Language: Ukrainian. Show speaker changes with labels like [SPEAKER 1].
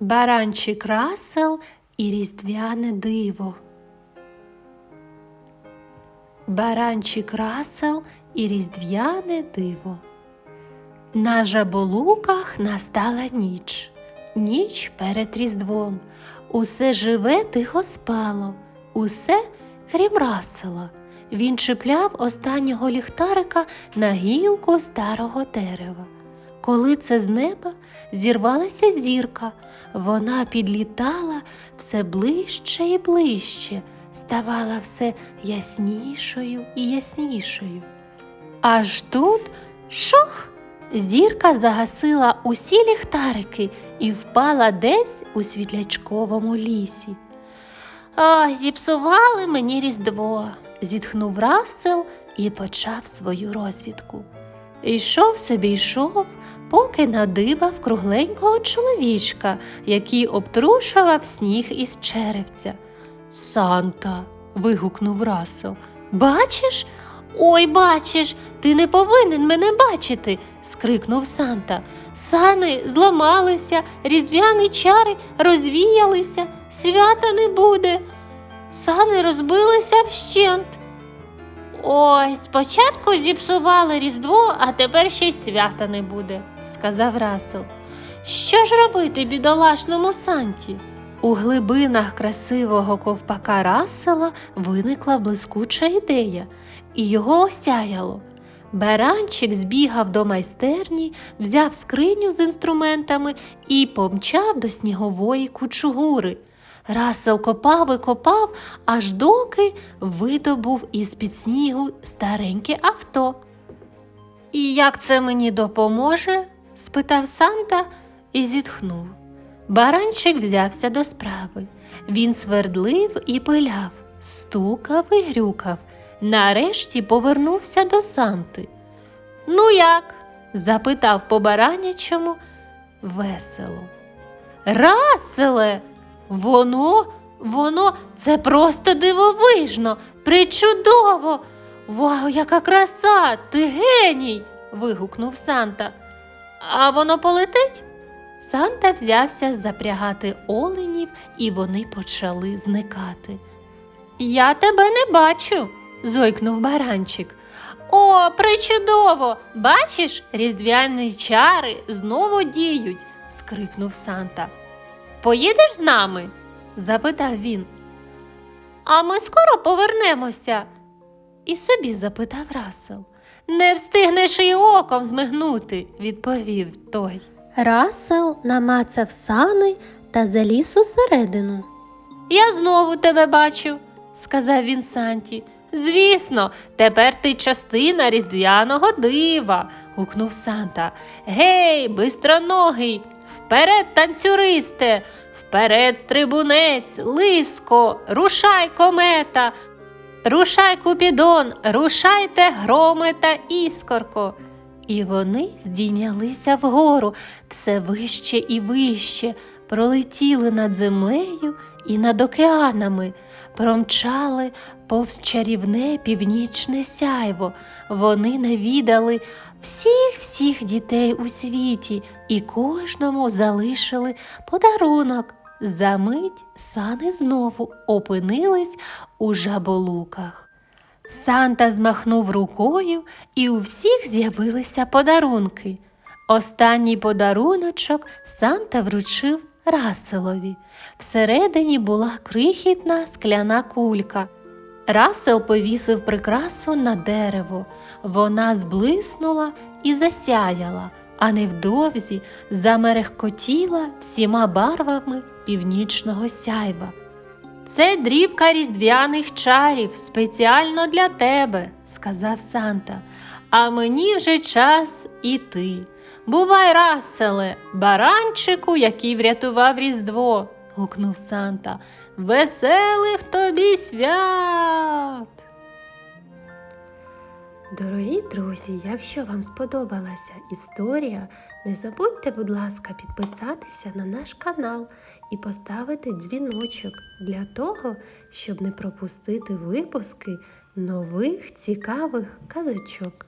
[SPEAKER 1] Баранчик Расел і Різдвяне диво. Баранчик Расел і Різдвяне диво. На жаболуках настала ніч, ніч перед Різдвом. Усе живе тихо спало, усе крім Расела. Він чіпляв останнього ліхтарика на гілку старого дерева. Коли це з неба зірвалася зірка, вона підлітала все ближче і ближче, ставала все яснішою і яснішою. Аж тут шух! Зірка загасила усі ліхтарики і впала десь у світлячковому лісі. Ой, зіпсували мені різдво, зітхнув Рассел і почав свою розвідку. Йшов собі йшов, поки надибав кругленького чоловічка, який обтрушував сніг із черевця. Санта. вигукнув Рассел. Бачиш? Ой, бачиш, ти не повинен мене бачити. скрикнув Санта. Сани зламалися, різдвяні чари розвіялися, свята не буде. Сани розбилися вщент. Ой, спочатку зіпсували Різдво, а тепер ще й свята не буде, сказав Расел. Що ж робити бідолашному Санті? У глибинах красивого ковпака Рассела виникла блискуча ідея, і його осяяло. Баранчик збігав до майстерні, взяв скриню з інструментами і помчав до снігової кучугури. Расел копав і копав, аж доки видобув із-під снігу стареньке авто. І як це мені допоможе? спитав Санта і зітхнув. Баранчик взявся до справи. Він свердлив і пиляв, стукав і грюкав. Нарешті повернувся до Санти. Ну як? запитав по баранячому весело. Раселе, воно, воно це просто дивовижно, причудово. Вау, яка краса! Ти геній. вигукнув Санта. А воно полетить? Санта взявся запрягати оленів, і вони почали зникати. Я тебе не бачу, зойкнув баранчик. О, причудово! Бачиш, різдвяні чари знову діють, скрикнув Санта. Поїдеш з нами? запитав він. А ми скоро повернемося. І собі запитав Расел. Не встигнеш і оком змигнути, відповів той. Расел намацав сани та заліз усередину. Я знову тебе бачу, сказав він Санті. Звісно, тепер ти частина різдвяного дива. гукнув Санта. Гей, бистроногий, вперед, танцюристе, вперед, стрибунець, лиско, рушай комета, рушай купідон, рушайте громи та іскорко. І вони здійнялися вгору все вище і вище, пролетіли над землею і над океанами, промчали повз чарівне північне сяйво. Вони навідали всіх всіх дітей у світі і кожному залишили подарунок. Замить сани знову опинились у жаболуках. Санта змахнув рукою, і у всіх з'явилися подарунки. Останній подаруночок Санта вручив Раселові. Всередині була крихітна скляна кулька. Расел повісив прикрасу на дерево. Вона зблиснула і засяяла, а невдовзі замерехкотіла всіма барвами північного сяйва. Це дрібка різдвяних чарів спеціально для тебе, сказав Санта. А мені вже час іти. Бувай, Расселе, баранчику, який врятував Різдво, гукнув Санта. Веселих тобі свят. Дорогі друзі, якщо вам сподобалася історія, не забудьте, будь ласка, підписатися на наш канал і поставити дзвіночок для того, щоб не пропустити випуски нових цікавих казочок.